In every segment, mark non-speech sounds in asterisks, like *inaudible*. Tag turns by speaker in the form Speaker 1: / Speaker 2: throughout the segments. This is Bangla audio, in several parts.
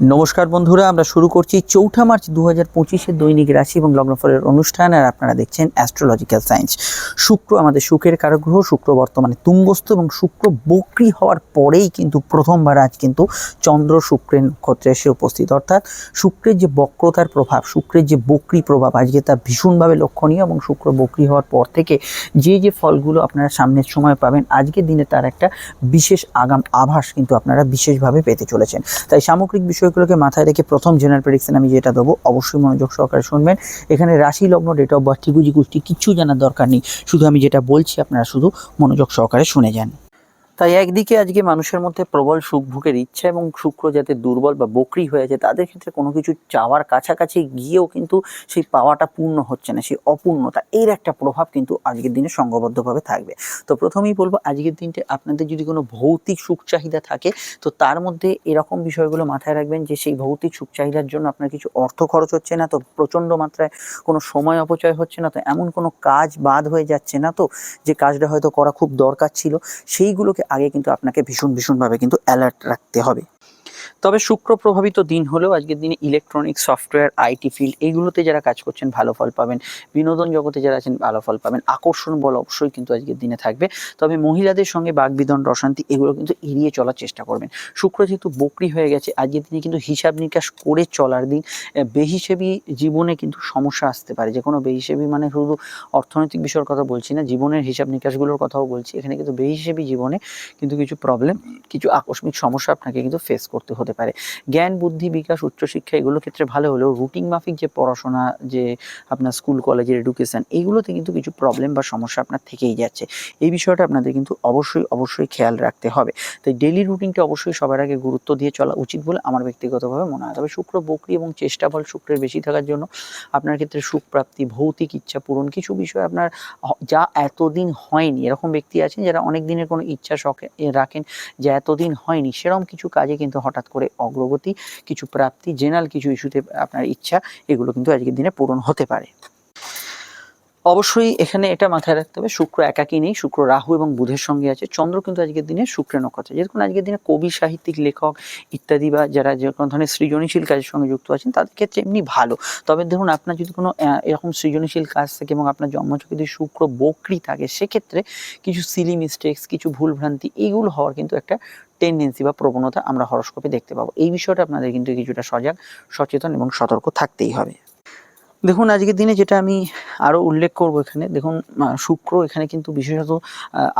Speaker 1: নমস্কার বন্ধুরা, আমরা শুরু করছি চৌঠা মার্চ দু হাজার পঁচিশের দৈনিক রাশি এবং লগ্নফলের অনুষ্ঠান আর আপনারা দেখছেন অ্যাস্ট্রোলজিক্যাল সায়েন্স। শুক্র আমাদের সুখের কারক গ্রহ শুক্র বর্তমানে তুঙ্গস্থ এবং শুক্র বক্রি হওয়ার পরেই কিন্তু প্রথমবার আজ কিন্তু চন্দ্র শুক্রের নক্ষত্রে এসে উপস্থিত। অর্থাৎ শুক্রের যে বক্রতার প্রভাব, শুক্রের যে বক্রি প্রভাব আজকে তা ভীষণভাবে লক্ষণীয় এবং শুক্র বক্রি হওয়ার পর থেকে যে যে ফলগুলো আপনারা সামনের সময় পাবেন, আজকের দিনে তার একটা বিশেষ আগাম আভাস কিন্তু আপনারা বিশেষভাবে পেতে চলেছেন। তাই সামগ্রিক বিষয়গুলোকে মাথায় রেখে প্রথম জেনারেল প্রেডিকশন আমি যেটা দেবো, অবশ্যই মনোযোগ সহকারে শুনবেন। এখানে রাশি লগ্ন ডেট অফ বার্থ ত্রিভুজি, গোষ্ঠী কিচ্ছু জানার দরকার নেই। শুধু আমি যেটা বলছি, আপনারা শুধু মনোযোগ সহকারে শুনে যান। তাই একদিকে আজকে মানুষের মধ্যে প্রবল সুখ ভোগের ইচ্ছা এবং শুক্র যাতে দুর্বল বা বকরি হয়ে আছে তাদের ক্ষেত্রে কোনো কিছু চাওয়ার কাছাকাছি গিয়েও কিন্তু সেই পাওয়াটা পূর্ণ হচ্ছে না, সেই অপূর্ণতা। এর একটা প্রভাব কিন্তু আজকের দিনে সংঘবদ্ধভাবে থাকবে। তো প্রথমেই বলব, আজকের দিনটি আপনাদের যদি কোনো ভৌতিক সুখ চাহিদা থাকে, তো তার মধ্যে এরকম বিষয়গুলো মাথায় রাখবেন যে সেই ভৌতিক সুখ চাহিদার জন্য আপনার কিছু অর্থ খরচ হচ্ছে না, তো প্রচণ্ড মাত্রায় কোনো সময় অপচয় হচ্ছে না, তো এমন কোনো কাজ বাদ হয়ে যাচ্ছে না, তো যে কাজটা হয়তো করা খুব দরকার ছিল, সেইগুলোকে আগে কিন্তু আপনাকে ভীষণ ভীষণভাবে কিন্তু অ্যালার্ট রাখতে হবে। তবে শুক্র প্রভাবিত দিন হলেও আজকের দিনে ইলেকট্রনিক সফটওয়্যার আইটি ফিল্ড এইগুলোতে যারা কাজ করছেন ভালো ফল পাবেন। বিনোদন জগতে যারা আছেন ভালো ফল পাবেন। আকর্ষণ বল অবশ্যই কিন্তু আজকের দিনে থাকবে। তবে মহিলাদের সঙ্গে বাগবিদন অশান্তি এগুলো কিন্তু এড়িয়ে চলার চেষ্টা করবেন। শুক্র যেহেতু বকরি হয়ে গেছে, আজকের দিনে কিন্তু হিসাব নিকাশ করে চলার দিন। বেহিসেবি জীবনে কিন্তু সমস্যা আসতে পারে। যে কোনো বেহিসেবি মানে শুধু অর্থনৈতিক বিষয়ের কথা বলছি না, জীবনের হিসাব নিকাশগুলোর কথাও বলছি। এখানে কিন্তু বেহিসেবি জীবনে কিন্তু কিছু প্রবলেম কিছু আকস্মিক সমস্যা আপনাকে কিন্তু ফেস করতে হতে পারে। জ্ঞান, বুদ্ধি, বিকাশ, উচ্চশিক্ষা এগুলোর ক্ষেত্রে ভালো হলেও রুটিন মাফিক যে পড়াশোনা, যে আপনার স্কুল, কলেজের এডুকেশন এইগুলোতে কিন্তু কিছু প্রবলেম বা সমস্যা আপনার থেকেই যাচ্ছে। এই বিষয়টা আপনাদের কিন্তু অবশ্যই অবশ্যই খেয়াল রাখতে হবে। তাই ডেলি রুটিনটা অবশ্যই সবার আগে গুরুত্ব দিয়ে চলা উচিত বলে আমার ব্যক্তিগতভাবে মনে হয়। তবে শুক্র বকরি এবং চেষ্টা বল শুক্রের বেশি থাকার জন্য আপনার ক্ষেত্রে সুখ প্রাপ্তি, ভৌতিক ইচ্ছা পূরণ কিছু বিষয় আপনার যা এতদিন হয়নি। এরকম ব্যক্তি আছেন যারা অনেক দিনের কোনো ইচ্ছা শখে রাখেন, যে এতদিন হয়নি। সেরকম কিছু কাজে কিন্তু হঠাৎ করে অগ্রগতি, কিছু প্রাপ্তি জেনারেল কিছু ইস্যুতে আপনার ইচ্ছা, এগুলো কিন্তু আজকের দিনে পূরণ হতে পারে। অবশ্যই এখানে এটা মাথায় রাখতে হবে, শুক্র একাকী নেই, শুক্র রাহু এবং বুধের সঙ্গে আছে, চন্দ্র কিন্তু আজকের দিনে শুক্রের নক্ষত্রে, যেরকম আজকের দিনে কবি, সাহিত্যিক, লেখক ইত্যাদি বা যারা যে কোনো ধরনের সৃজনশীল কাজের সঙ্গে যুক্ত আছেন, তাদের ক্ষেত্রে এমনি ভালো। তবে ধরুন আপনার যদি কোনো এরকম সৃজনশীল কাজ থাকে এবং আপনার জন্মচকে যদি শুক্র বক্রি থাকে, সেক্ষেত্রে কিছু সিলি মিস্টেক্স কিছু ভুলভ্রান্তি এইগুলো হওয়ার কিন্তু একটা টেন্ডেন্সি বা প্রবণতা আমরা হরস্কোপে দেখতে পাবো। এই বিষয়টা আপনাদের কিন্তু কিছুটা সজাগ, সচেতন এবং সতর্ক থাকতেই হবে। দেখুন আজকের দিনে যেটা আমি আরও উল্লেখ করব এখানে দেখুন শুক্র এখানে কিন্তু বিশেষত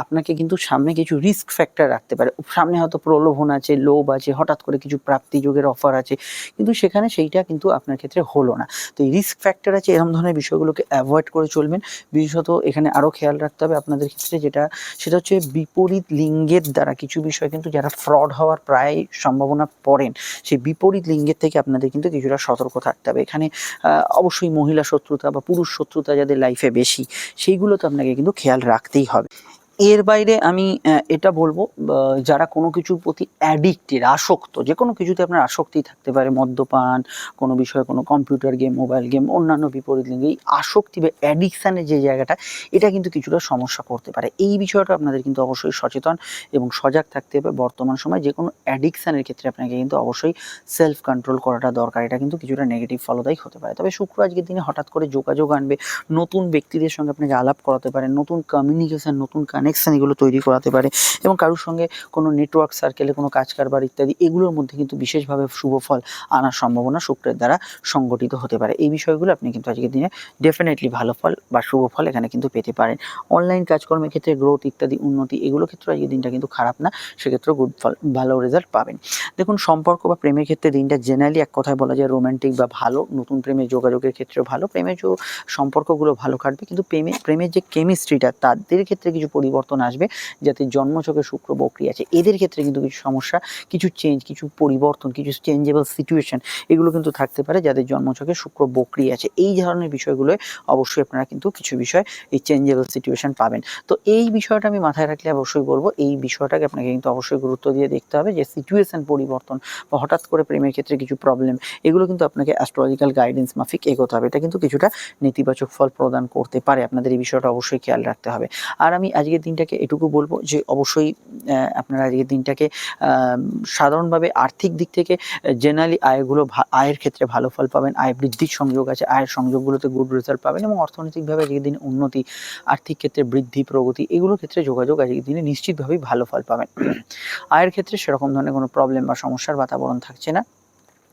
Speaker 1: আপনাকে কিন্তু সামনে কিছু রিস্ক ফ্যাক্টর রাখতে পারে। সামনে হয়তো প্রলোভন আছে লোভ আছে হঠাৎ করে কিছু প্রাপ্তি যোগের অফার আছে কিন্তু সেখানে সেইটা কিন্তু আপনার ক্ষেত্রে হলো না। তো এই রিস্ক ফ্যাক্টর আছে এরকম ধরনের বিষয়গুলোকে অ্যাভয়েড করে চলবেন। বিশেষত এখানে আরও খেয়াল রাখতে হবে আপনাদের ক্ষেত্রে যেটা সেটা হচ্ছে বিপরীত লিঙ্গের দ্বারা কিছু বিষয় কিন্তু যারা ফ্রড হওয়ার প্রায় সম্ভাবনা পড়েন সেই বিপরীত লিঙ্গের থেকে আপনাদের কিন্তু কিছুটা সতর্ক থাকতে হবে। এখানে আহ, অবশ্যই মহিলা শত্রুতা বা পুরুষ শত্রুতা যাদের লাইফে বেশি, সেইগুলো তো আপনাকে কিন্তু খেয়াল রাখতেই হবে। এর বাইরে আমি এটা বলব যারা কোনো কিছুর প্রতি অ্যাডিক্টেড আসক্ত, যে কোনো কিছুতে আপনার আসক্তি থাকতে পারে, মদ্যপান, কোনো বিষয়ে কোনো কম্পিউটার গেম মোবাইল গেম অন্যান্য বিপরীত লিঙ্গে, এই আসক্তি বা অ্যাডিকশানের যে জায়গাটা, এটা কিন্তু কিছুটা সমস্যা করতে পারে। এই বিষয়টা আপনাদের কিন্তু অবশ্যই সচেতন এবং সজাগ থাকতে হবে। বর্তমান সময় যে কোনো অ্যাডিকশানের ক্ষেত্রে আপনাকে কিন্তু অবশ্যই সেলফ কন্ট্রোল করাটা দরকার। এটা কিন্তু কিছুটা নেগেটিভ ফলদায়ক হতে পারে। তবে শুক্র আজকের দিনে হঠাৎ করে যোগাযোগ আনবে, নতুন ব্যক্তিদের সঙ্গে আপনাকে আলাপ করাতে পারে নতুন কমিউনিকেশন নতুন কানেকশন এগুলো তৈরি করাতে পারে এবং কারোর সঙ্গে কোনো নেটওয়ার্ক সার্কেলে কোনো কাজ কারবার ইত্যাদি, এগুলোর মধ্যে কিন্তু বিশেষভাবে শুভ ফল আনার সম্ভাবনা শুক্রের দ্বারা সংগঠিত হতে পারে। এই বিষয়গুলো আপনি কিন্তু আজকের দিনে ডেফিনেটলি ভালো ফল বা শুভ ফল এখানে কিন্তু পেতে পারেন। অনলাইন কাজকর্মের ক্ষেত্রে গ্রোথ ইত্যাদি উন্নতি, এগুলো ক্ষেত্রে আজকের দিনটা কিন্তু খারাপ না, সেক্ষেত্রেও গুড ফল, ভালো রেজাল্ট পাবেন। দেখুন, সম্পর্ক বা প্রেমের ক্ষেত্রে দিনটা জেনারেলি এক কথায় বলা যায় রোম্যান্টিক বা ভালো, নতুন প্রেমের যোগাযোগের ক্ষেত্রেও ভালো প্রেমের সম্পর্কগুলো ভালো কাটবে, কিন্তু প্রেমে, প্রেমের যে কেমিস্ট্রিটা তাদের ক্ষেত্রে কিছু পরিবর্তন আসবে যাতে জন্মছকে শুক্র বকরি আছে। এদের ক্ষেত্রে কিন্তু কিছু সমস্যা, কিছু চেঞ্জ কিছু পরিবর্তন, কিছু চেঞ্জেবল সিচুয়েশন এগুলো কিন্তু থাকতে পারে যাদের জন্মছকে শুক্র বকরি আছে। এই ধরনের বিষয়গুলোয় অবশ্যই আপনারা কিন্তু কিছু বিষয় এই চেঞ্জেবল সিচুয়েশন পাবেন। তো এই বিষয়টা আমি মাথায় রাখলে অবশ্যই বলব, এই বিষয়টাকে আপনাকে কিন্তু অবশ্যই গুরুত্ব দিয়ে দেখতে হবে যে সিচুয়েশন পরিবর্তন বা হঠাৎ করে প্রেমের ক্ষেত্রে কিছু প্রবলেম এগুলো কিন্তু আপনাকে অ্যাস্ট্রোলজিক্যাল গাইডেন্স মাফিক এগোতে হবে। এটা কিন্তু কিছুটা নেতিবাচক ফল প্রদান করতে পারে। আপনাদের এই বিষয়টা অবশ্যই খেয়াল রাখতে হবে। আর আমি আজকের দিনটাকে এটুকু বলব যে অবশ্যই আপনারা আজকের দিনটাকে সাধারণভাবে আর্থিক দিক থেকে জেনারেলি আয়গুলো আয়ের ক্ষেত্রে ভালো ফল পাবেন, আয় বৃদ্ধির সংযোগ আছে, আয়ের সংযোগগুলোতে গুড রেজাল্ট পাবেন এবং অর্থনৈতিকভাবে আজকের দিনে উন্নতি, আর্থিক ক্ষেত্রে বৃদ্ধি, প্রগতি, এগুলোর ক্ষেত্রে যোগাযোগ আজকের দিনে নিশ্চিতভাবেই ভালো ফল পাবেন। আয়ের ক্ষেত্রে সেরকম ধরনের কোনো প্রবলেম বা সমস্যার বাতাবরণ থাকছে না।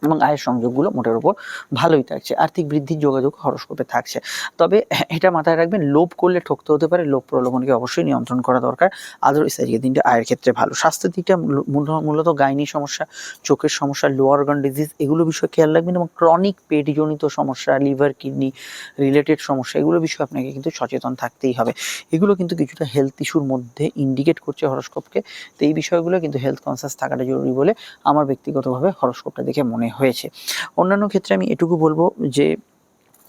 Speaker 1: এবং আয়ের সংযোগগুলো মোটের উপর ভালোই থাকছে। আর্থিক বৃদ্ধির যোগাযোগ হরস্কোপে থাকছে। তবে এটা মাথায় রাখবেন, লোভ করলে ঠকতে হতে পারে, লোভ প্রলোভনকে অবশ্যই নিয়ন্ত্রণ করা দরকার। আদারওয়াইজ আজকের দিনটা আয়ের ক্ষেত্রে ভালো। স্বাস্থ্যের দিকটা মূল- মূল- মূলত গাইনি সমস্যা, চোখের সমস্যা লোয়ার অর্গান ডিজিজ এগুলো বিষয়ে খেয়াল রাখবেন এবং ক্রনিক পেটজনিত সমস্যা লিভার কিডনি রিলেটেড সমস্যা এগুলো বিষয়ে আপনাকে কিন্তু সচেতন থাকতেই হবে। এগুলো কিন্তু কিছুটা হেলথ ইস্যুর মধ্যে ইন্ডিকেট করছে হরস্কোপকে। তো এই বিষয়গুলো কিন্তু হেলথ কনসিয়াস থাকাটা জরুরি বলে আমার ব্যক্তিগতভাবে হরস্কোপটা দেখে মনে হয়েছে। অন্যান্য ক্ষেত্রে আমি এটুকু বলব যে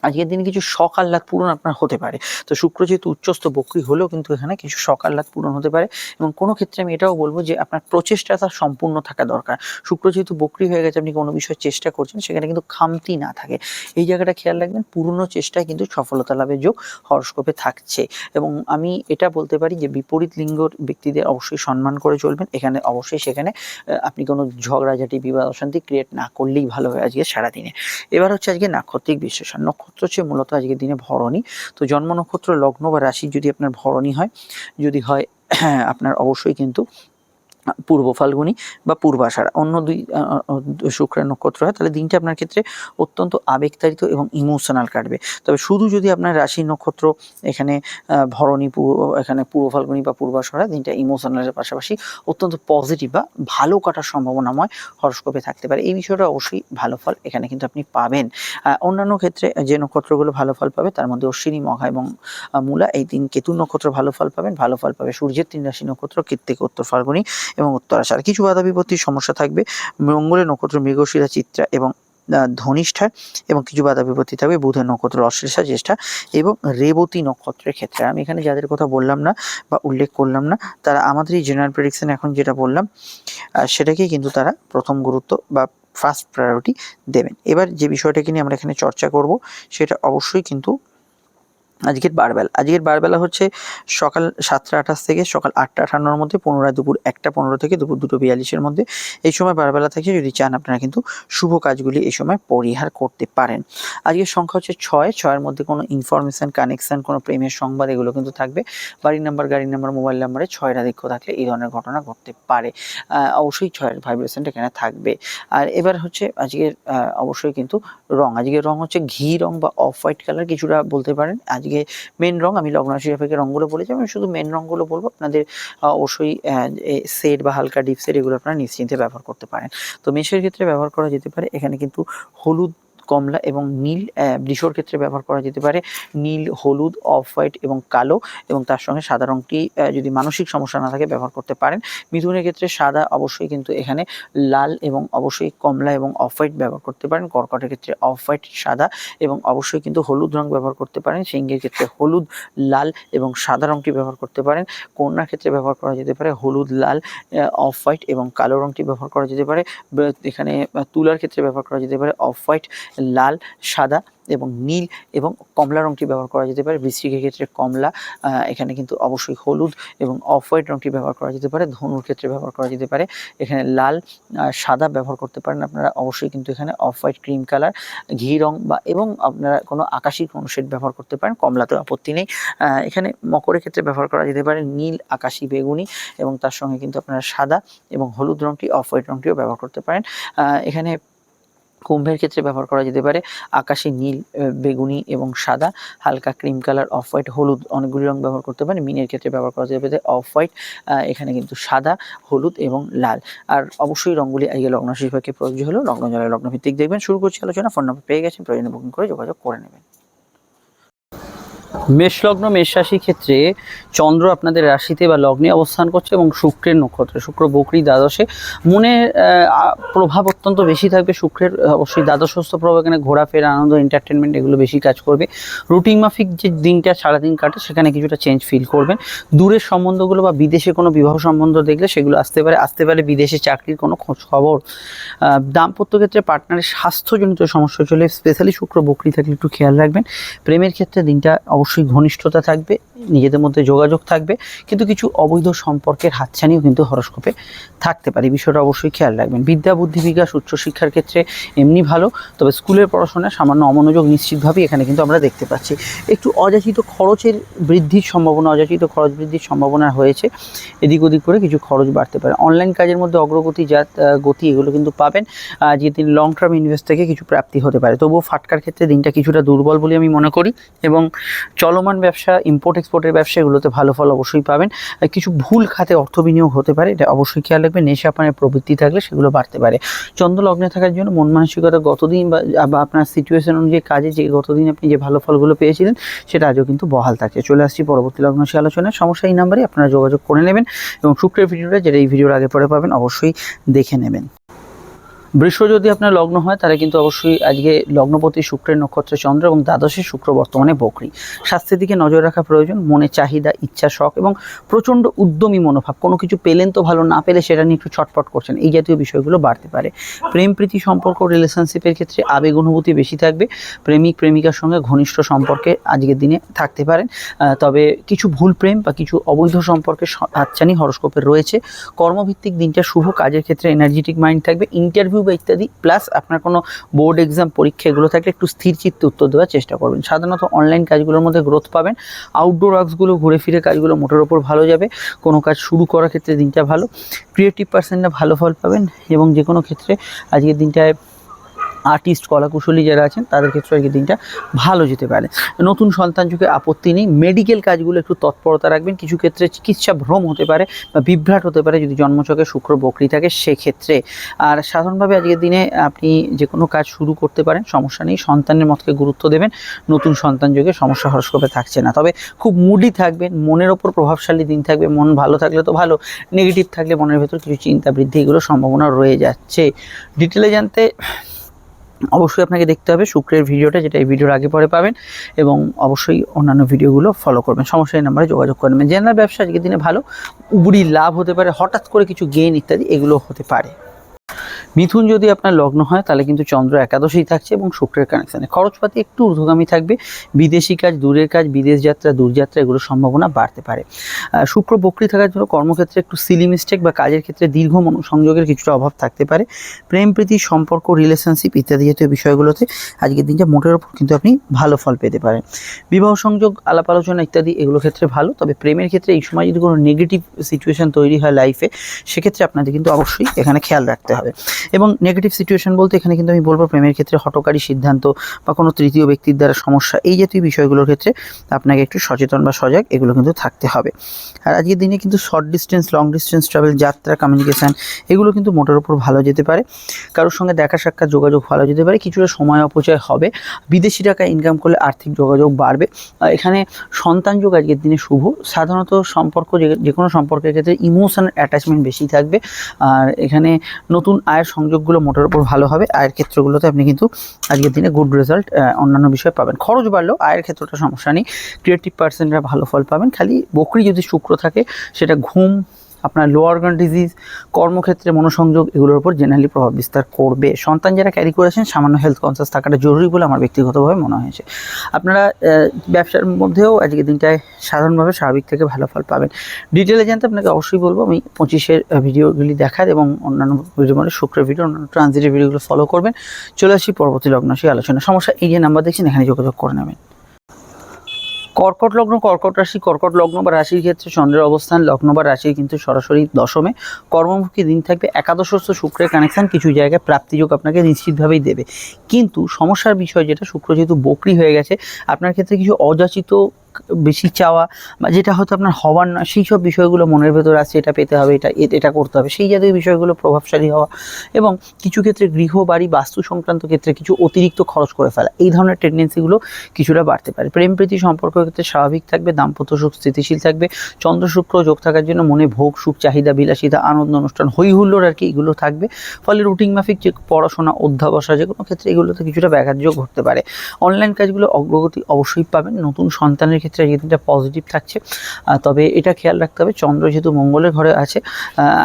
Speaker 1: আজকের দিনে কিছু শখ আহ্লাদ পূরণ আপনার হতে পারে। তো শুক্র যেহেতু উচ্চস্থ বক্রি হলেও কিন্তু এখানে কিছু শখ আহ্লাদ পূরণ হতে পারে এবং কোনো ক্ষেত্রে আমি এটাও বলব যে আপনার প্রচেষ্টাটা সম্পূর্ণ থাকা দরকার। শুক্র যেহেতু বক্রি হয়ে গেছে, আপনি কোনো বিষয়ে চেষ্টা করছেন, সেখানে কিন্তু খামতি না থাকে। এই জায়গাটা খেয়াল রাখবেন, পুরনো চেষ্টায় কিন্তু সফলতা লাভের যোগ হরস্কোপে থাকছে এবং আমি এটা বলতে পারি যে বিপরীত লিঙ্গর ব্যক্তিদের অবশ্যই সম্মান করে চলবেন। এখানে অবশ্যই সেখানে আপনি কোনো ঝগড়াঝাটি বিবাদ অশান্তি ক্রিয়েট না করলেই ভালো হয় আজকে সারাদিনে। এবার হচ্ছে আজকে নাক্ষত্রিক বিশ্লেষণ। নক্ষত্র হচ্ছে মূলত আজকের দিনে ভরণী। তো জন্ম নক্ষত্র, লগ্ন বা রাশি যদি আপনার ভরণী হয়, যদি হয়, *clears throat* আপনার অবশ্যই কিন্তু পূর্ব ফাল্গুনি বা পূর্বাষাঢ়া অন্য দুই শুক্রের নক্ষত্র হয়, তাহলে দিনটা আপনার ক্ষেত্রে অত্যন্ত আবেগতাড়িত এবং ইমোশনাল কাটবে। তবে শুধু যদি আপনার রাশি নক্ষত্র এখানে ভরণী এখানে পূর্ব ফাল্গুনি বা পূর্বাষাঢ়া দিনটা ইমোশনালের পাশাপাশি অত্যন্ত পজিটিভ বা ভালো কাটার সম্ভাবনাময় হরস্কোপে থাকতে পারে। এই বিষয়টা অবশ্যই ভালো ফল এখানে কিন্তু আপনি পাবেন। অন্যান্য ক্ষেত্রে যে নক্ষত্রগুলো ভালো ফল পাবে, তার মধ্যে অশ্বিনী মঘা এবং মূলা, এই তিন কেতু নক্ষত্র ভালো ফল পাবেন। ভালো ফল পাবে সূর্যের তিন রাশি নক্ষত্র, কৃত্তিক, উত্তর ফাল্গুনি। এবং উত্তরাষাঢ় কিছু বাধা বিপত্তির সমস্যা থাকবে। মঙ্গলের নক্ষত্র মৃগশিরা চিত্রা এবং ধনিষ্ঠা এবং কিছু বাধা বিপত্তি থাকবে বুধের নক্ষত্র অশ্লেষা জ্যেষ্ঠা এবং রেবতী নক্ষত্রের ক্ষেত্রে। আমি এখানে যাদের কথা বললাম না বা উল্লেখ করলাম না, তারা আমাদের এই জেনারেল প্রেডিকশন এখন যেটা বললাম সেটাকেই কিন্তু তারা প্রথম গুরুত্ব বা ফার্স্ট প্রায়োরিটি দেবেন। এবার যে বিষয়টাকে নিয়ে আমরা এখানে চর্চা করব, সেটা অবশ্যই কিন্তু আজকের বারবেলা। আজকের বারবেলা হচ্ছে সকাল সাতটা আঠাশ থেকে সকাল আটটা আঠান্নর মধ্যে, পুনরায় দুপুর একটা পনেরো থেকে দুপুর দুটো বিয়াল্লিশের মধ্যে। এই সময় বারবেলা থেকে যদি চান আপনারা কিন্তু শুভ কাজগুলি এই সময় পরিহার করতে পারেন। আজকের সংখ্যা হচ্ছে ছয়। ছয়ের মধ্যে কোনো ইনফরমেশন কানেকশান কোনো প্রেমের সংবাদ এগুলো কিন্তু থাকবে। বাড়ির নাম্বার গাড়ির নাম্বার মোবাইল নাম্বারে ছয়ের আধিক্য থাকলে এই ধরনের ঘটনা ঘটতে পারে। অবশ্যই ছয়ের ভাইব্রেশনটা এখানে থাকবে। আর এবার হচ্ছে আজকের অবশ্যই কিন্তু রং। আজকের রং হচ্ছে ঘি রং বা অফ হোয়াইট কালার কিছুটা বলতে পারেন। আজকে মেন রং আমি লগ্ন রাশি সাপেক্ষে রঙগুলো বলেছি আমি শুধু মেন রঙগুলো বলব, আপনাদের অবশ্যই সেট বা হালকা ডিপ সেট এগুলো আপনারা নিশ্চিন্তে ব্যবহার করতে পারেন। তো মেষের ক্ষেত্রে ব্যবহার করা যেতে পারে, এখানে কিন্তু হলুদ কমলা এবং নীল বৃষর ক্ষেত্রে ব্যবহার করা যেতে পারে। নীল, হলুদ, অফ হোয়াইট এবং কালো এবং তার সঙ্গে সাদা রঙটি যদি মানসিক সমস্যা না থাকে ব্যবহার করতে পারেন। মিথুনের ক্ষেত্রে সাদা অবশ্যই কিন্তু এখানে লাল এবং অবশ্যই কমলা এবং অফ হোয়াইট ব্যবহার করতে পারেন। কর্কটের ক্ষেত্রে অফ হোয়াইট, সাদা এবং অবশ্যই কিন্তু হলুদ রং ব্যবহার করতে পারেন। সিংহের ক্ষেত্রে হলুদ, লাল এবং সাদা রংটি ব্যবহার করতে পারেন। কন্যার ক্ষেত্রে ব্যবহার করা যেতে পারে হলুদ, লাল অফ হোয়াইট এবং কালো রঙটি ব্যবহার করা যেতে পারে। এখানে তুলার ক্ষেত্রে ব্যবহার করা যেতে পারে অফ হোয়াইট লাল, সাদা এবং নীল এবং কমলা রঙটি ব্যবহার করা যেতে পারে। বৃশ্চিকের ক্ষেত্রে কমলা এখানে কিন্তু অবশ্যই হলুদ এবং অফ হোয়াইট রঙটি ব্যবহার করা যেতে পারে। ধনুর ক্ষেত্রে ব্যবহার করা যেতে পারে। এখানে লাল সাদা ব্যবহার করতে পারেন আপনারা। অবশ্যই কিন্তু এখানে অফ হোয়াইট ক্রিম কালার, ঘি রং বা এবং আপনারা কোনো আকাশি কোনো শেড ব্যবহার করতে পারেন। কমলাতে আপত্তি নেই। এখানে মকরের ক্ষেত্রে ব্যবহার করা যেতে পারে নীল, আকাশি, বেগুনি এবং তার সঙ্গে কিন্তু আপনারা সাদা এবং হলুদ রংটি অফ হোয়াইট রংটিও ব্যবহার করতে পারেন। এখানে কুম্ভের ক্ষেত্রে ব্যবহার করা যেতে পারে। আকাশি নীল বেগুনি এবং সাদা, হালকা ক্রিম কালার, অফ হোয়াইট, হলুদ অনেকগুলি রং ব্যবহার করতে পারে। মিনের ক্ষেত্রে ব্যবহার করা যেতে পারে অফ হোয়াইট এখানে কিন্তু সাদা, হলুদ এবং লাল। আর অবশ্যই রঙগুলি আজকে লগ্ন শিল্পকে প্রযোজ্য হলো লগ্ন জলের লগ্ন ভিত্তিক দেখবেন। শুরু করছি আলোচনা, ফোন নম্বর পেয়ে গেছেন, প্রয়োজনে বুকিং করে যোগাযোগ করে নেবেন। মেষলগ্ন মেষ রাশির ক্ষেত্রে চন্দ্র আপনাদের রাশিতে বা লগ্নে অবস্থান করছে এবং শুক্রের নক্ষত্রে, শুক্র, বকরি, দ্বাদশে। আ- প্রভাব অত্যন্ত বেশি থাকবে শুক্রের, অবশ্যই দ্বাদশস্থ প্রভাব, এখানে ঘোরাফেরা, আনন্দ এন্টারটেনমেন্ট এগুলো বেশি কাজ করবে। রুটিন মাফিক যে দিনটা, সারাদিন কাটে, সেখানে কিছুটা চেঞ্জ ফিল করবেন। দূরের সম্বন্ধগুলো বা বিদেশে কোনো বিবাহ সম্বন্ধ দেখলে সেগুলো আসতে পারে। আসতে পারে বিদেশে চাকরির কোনো খোঁজ খবর। দাম্পত্য ক্ষেত্রে পার্টনারের স্বাস্থ্যজনিত সমস্যা চলে স্পেশালি শুক্র, বকরি থাকলে একটু খেয়াল রাখবেন। প্রেমের ক্ষেত্রে দিনটা অবশ্যই ঘনিষ্ঠতা থাকবে। নিজেদের মধ্যে যোগাযোগ থাকবে কিন্তু কিছু অবৈধ সম্পর্কের হাতছানিও কিন্তু হরস্কোপে থাকতে পারে। বিষয়টা অবশ্যই খেয়াল রাখবেন। বিদ্যা বুদ্ধি বিকাশ উচ্চশিক্ষার ক্ষেত্রে এমনি ভালো তবে স্কুলের পড়াশোনায় সামান্য অমনোযোগ নিশ্চিতভাবেই এখানে কিন্তু আমরা দেখতে পাচ্ছি। একটু অযাচিত খরচের বৃদ্ধির সম্ভাবনা অযাচিত খরচ বৃদ্ধির সম্ভাবনা হয়েছে। এদিক ওদিক করে কিছু খরচ বাড়তে পারে। অনলাইন কাজের মধ্যে অগ্রগতি যা গতি এগুলো কিন্তু পাবেন। আহ, যে দিন লং টার্ম ইনভেস্ট থেকে কিছু প্রাপ্তি হতে পারে। তবুও ফাটকার ক্ষেত্রে দিনটা কিছুটা দুর্বল বলে আমি মনে করি এবং চলমান ব্যবসা ইম্পোর্ট এক্সপোর্টের ব্যবসা এগুলোতে ভালো ফল অবশ্যই পাবেন। কিছু ভুল খাতে অর্থ বিনিয়োগ হতে পারে, এটা অবশ্যই খেয়াল রাখবেন। নেশা পানের প্রবৃত্তি থাকলে সেগুলো বাড়তে পারে। চন্দ্র লগ্নে থাকার জন্য মন মানসিকতা গতদিন বা আপনার সিচুয়েশন অনুযায়ী কাজে যে গতদিন আপনি যে ভালো ফলগুলো পেয়েছিলেন, সেটা আজও কিন্তু বহাল থাকছে। চলে আসছি পরবর্তী লগ্ন সে আলোচনায়। সমস্যা এই নাম্বারে আপনারা যোগাযোগ করে নেবেন এবং শুক্রের ভিডিওটা যেটা এই ভিডিওর আগে পরে পাবেন, অবশ্যই দেখে নেবেন। বৃষ যদি আপনার লগ্ন হয়, তাহলে কিন্তু অবশ্যই আজকে লগ্নপতি শুক্রের নক্ষত্রে চন্দ্র এবং দ্বাদশে শুক্র বর্তমানে বকরি। স্বাস্থ্যের দিকে নজর রাখা প্রয়োজন, মনে চাহিদা, ইচ্ছা, শখ এবং প্রচণ্ড উদ্যমী মনোভাব। কোনো কিছু পেলেন তো ভালো, না পেলে সেটা নিয়ে একটু ছটফট করছেন। এই জাতীয় বিষয়গুলো বাড়তে পারে। প্রেম, প্রীতি সম্পর্ক রিলেশনশিপের ক্ষেত্রে আবেগ অনুভূতি বেশি থাকবে। প্রেমিক, প্রেমিকার সঙ্গে ঘনিষ্ঠ সম্পর্কে আজকের দিনে থাকতে পারেন। তবে কিছু ভুল প্রেম বা কিছু অবৈধ সম্পর্কে হাতছানি হরস্কোপের রয়েছে। কর্মভিত্তিক দিনটা শুভ কাজের ক্ষেত্রে এনার্জেটিক মাইন্ড থাকবে। ইন্টারভিউ বা ইত্যাদি প্লাস আপনার কোনো বোর্ড এক্সাম পরীক্ষা, এগুলো থাকলে একটু স্থির চিত্তে উত্তর দেওয়ার চেষ্টা করবেন। সাধারণত অনলাইন কাজগুলোর মধ্যে গ্রোথ পাবেন। আউটডোর ওয়ার্কসগুলো ঘুরে ফিরে কাজগুলো মোটের ওপর ভালো যাবে। কোনো কাজ শুরু করার ক্ষেত্রে দিনটা ভালো। ক্রিয়েটিভ পার্সেন্টরা ভালো ফল পাবেন এবং যে কোনো ক্ষেত্রে আজকের দিনটায় আর্টিস্ট, কলাকুশলী যারা আছেন, তাদের ক্ষেত্রে আজকের দিনটা ভালো যেতে পারে। নতুন সন্তান যুগে আপত্তি নেই। মেডিকেল কাজগুলো একটু তৎপরতা রাখবেন। কিছু ক্ষেত্রে চিকিৎসা ভ্রম হতে পারে বা বিভ্রাট হতে পারে যদি জন্মচকে শুক্র বকরি থাকে সেক্ষেত্রে। আর সাধারণভাবে আজকের দিনে আপনি যে কোনো কাজ শুরু করতে পারেন, সমস্যা নেই। সন্তানের মতকে গুরুত্ব দেবেন। নতুন সন্তান যুগে সমস্যা হরস্কোপে থাকছে না। তবে খুব মুডি থাকবেন। মনের ওপর প্রভাবশালী দিন থাকবে। মন ভালো থাকলে তো ভালো। নেগেটিভ থাকলে মনের ভেতর কিছু চিন্তা বৃদ্ধি এগুলো সম্ভাবনা রয়ে যাচ্ছে। ডিটেলে জানতে অবশ্যই আপনাকে দেখতে হবে শুক্রের ভিডিওটা, যেটা এই ভিডিওর আগে পরে পাবেন, এবং অবশ্যই অন্যান্য ভিডিওগুলো ফলো করবেন। সমস্যা এই নাম্বারে যোগাযোগ করে নেবেন জেনারেল ব্যবসা আজকের দিনে ভালো উবুড়ি লাভ হতে পারে, হঠাৎ করে কিছু গেইন ইত্যাদি, এগুলো হতে পারে। মিথুন যদি আপনার লগ্ন হয়, তাহলে কিন্তু চন্দ্র একাদশেই থাকছে এবং শুক্রের কানেকশানে খরচপাতি একটু ঊর্ধ্বগামী থাকবে। বিদেশি কাজ, দূরের কাজ, বিদেশ যাত্রা, দূরযাত্রা, এগুলোর সম্ভাবনা বাড়তে পারে। শুক্র বক্রি থাকার জন্য কর্মক্ষেত্রে একটু সিলি মিস্টেক বা কাজের ক্ষেত্রে দীর্ঘ সংযোগের কিছুটা অভাব থাকতে পারে। প্রেম, প্রীতি, সম্পর্ক রিলেশনশিপ ইত্যাদি জাতীয় বিষয়গুলোতে আজকের দিনটা মোটের ওপর কিন্তু আপনি ভালো ফল পেতে পারেন। বিবাহ সংযোগ, আলাপ আলোচনা ইত্যাদি এগুলো ক্ষেত্রে ভালো। তবে প্রেমের ক্ষেত্রে এই সময় যদি কোনো নেগেটিভ সিচুয়েশন তৈরি হয় লাইফে সেক্ষেত্রে আপনাদের কিন্তু অবশ্যই এখানে খেয়াল রাখতে হবে। এবং নেগেটিভ সিচুয়েশন বলতে এখানে কিন্তু আমি বলব প্রেমের ক্ষেত্রে হটকারী সিদ্ধান্ত বা কোনো তৃতীয় ব্যক্তির দ্বারা সমস্যা, এই জাতীয় বিষয়গুলোর ক্ষেত্রে আপনাকে একটু সচেতন বা সজাগ এগুলো কিন্তু থাকতে হবে। আর আজকের দিনে কিন্তু short distance long distance travel যাত্রা কমিউনিকেশান এগুলো কিন্তু মোটের উপর ভালো যেতে পারে। কারোর সঙ্গে দেখা সাক্ষাৎ, যোগাযোগ ভালো যেতে পারে। কিছুটা সময় অপচয় হবে। বিদেশি টাকা ইনকাম করলে আর্থিক যোগাযোগ বাড়বে। এখানে সন্তান যোগ আজকের দিনে শুভ। সাধারণত সম্পর্ক যে কোনো সম্পর্কের ক্ষেত্রে ইমোশনাল অ্যাটাচমেন্ট বেশি থাকবে। আর এখানে নতুন আয়ের সংযোগগুলো মোটের উপর ভালো হবে। আয়ের ক্ষেত্রগুলোতে আপনি কিন্তু আজকের দিনে গুড রেজাল্ট অন্যান্য বিষয়ে পাবেন। খরচ বাড়লেও আয়ের ক্ষেত্রটা সমস্যা নেই। ক্রিয়েটিভ পার্সেন্টরা ভালো ফল পাবেন। খালি বকরি যদি শুক্র থাকে, সেটা ঘুম আপনার লো অর্গান ডিজিজ কর্মক্ষেত্রে মনোসংযোগ, এগুলোর উপর জেনারেলি প্রভাব বিস্তার করবে। সন্তান যারা ক্যারি করেছেন সামান্য হেলথ কনসিয়াস থাকাটা জরুরি বলে আমার ব্যক্তিগতভাবে মনে হয়েছে। আপনারা ব্যবসার মধ্যেও আজকের দিনটায় সাধারণভাবে স্বাভাবিক থেকে ভালো ফল পাবেন। ডিটেলে জানতে আপনাকে অবশ্যই বলব, আমি পঁচিশের ভিডিওগুলি দেখার এবং অন্যান্য ভিডিও মানে শুক্রের ভিডিও অন্যান্য ট্রানজিটের ভিডিওগুলো ফলো করবেন। চলে আসি পরবর্তী লগ্ন সেই আলোচনা। সমস্যা এই যে নাম্বার দেখছেন, এখানে যোগাযোগ করে নেবেন। কর্কট লগ্ন, কর্কট রাশি, কর্কট লগ্ন বা রাশির ক্ষেত্রে চন্দ্রের অবস্থান, লগ্ন বা রাশির কিন্তু সরাসরি দশমে। কর্মমুখী দিন থাকবে একাদশস্থ শুক্রের কানেকশন কিছু জায়গায় প্রাপ্তিযোগ আপনাকে নিশ্চিতভাবেই দেবে। কিন্তু সমস্যার বিষয় যেটা, শুক্র যেহেতু বকরি হয়ে গেছে, আপনার ক্ষেত্রে কিছু অযাচিত বেশি চাওয়া বা যেটা হয়তো আপনার হওয়ার না, সেই সব বিষয়গুলো মনের ভেতর আছে, এটা পেতে হবে, এটা এটা করতে হবে। সেই জাতীয় বিষয়গুলো প্রভাবশালী হওয়া এবং কিছু ক্ষেত্রে গৃহ বাড়ি বাস্তু সংক্রান্ত ক্ষেত্রে কিছু অতিরিক্ত খরচ করে ফেলা। এই ধরনের টেন্ডেন্সিগুলো কিছুটা বাড়তে পারে। প্রেম প্রীতি সম্পর্কের ক্ষেত্রে স্বাভাবিক থাকবে, দাম্পত্য সুখ স্থিতিশীল থাকবে, চন্দ্র শুক্র যোগ থাকার জন্য মনে ভোগ, সুখ, চাহিদা, বিলাসিতা, আনন্দ, অনুষ্ঠান হই হুল্লোড় আর কি এগুলো থাকবে। ফলে রুটিন মাফিক যে পড়াশোনা অধ্যাবসা যে কোনো ক্ষেত্রে এগুলোতে কিছুটা ব্যাঘাত যোগ ঘটতে পারে। অনলাইন কাজগুলো অগ্রগতি অবশ্যই পাবেন। নতুন সন্তানের ক্ষেত্রে আজকের দিনটা পজিটিভ থাকছে। তবে এটা খেয়াল রাখতে হবে, চন্দ্র যেহেতু মঙ্গলের ঘরে আছে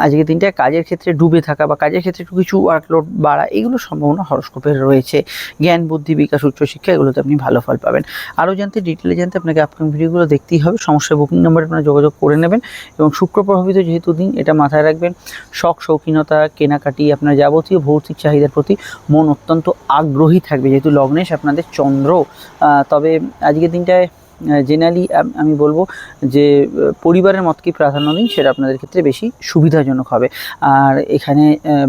Speaker 1: আজকের দিনটা কাজের ক্ষেত্রে ডুবে থাকা বা কাজের ক্ষেত্রে একটু কিছু ওয়ার্কলোড বাড়া, এগুলো সম্ভাবনা হরস্কোপের রয়েছে। জ্ঞান, বুদ্ধি, বিকাশ উচ্চশিক্ষা এগুলোতে আপনি ভালো ফল পাবেন। আরও জানতে ডিটেলে জানতে আপনাকে আপকামিং ভিডিওগুলো দেখতেই হবে। সমস্যা বুকিং নাম্বারে আপনারা যোগাযোগ করে নেবেন এবং শুক্র প্রভাবিত যেহেতু দিন, এটা মাথায় রাখবেন। শখ, শৌখিনতা, কেনাকাটি, আপনার যাবতীয় ভৌতিক চাহিদার প্রতি মন অত্যন্ত আগ্রহী থাকবে। যেহেতু লগ্নেশ আপনাদের চন্দ্র তবে আজকের দিনটায় জেনারেলি আমি বলব যে পরিবারের মতকেই প্রাধান্য দিন, সেটা আপনাদের ক্ষেত্রে বেশি সুবিধাজনক হবে। আর এখানে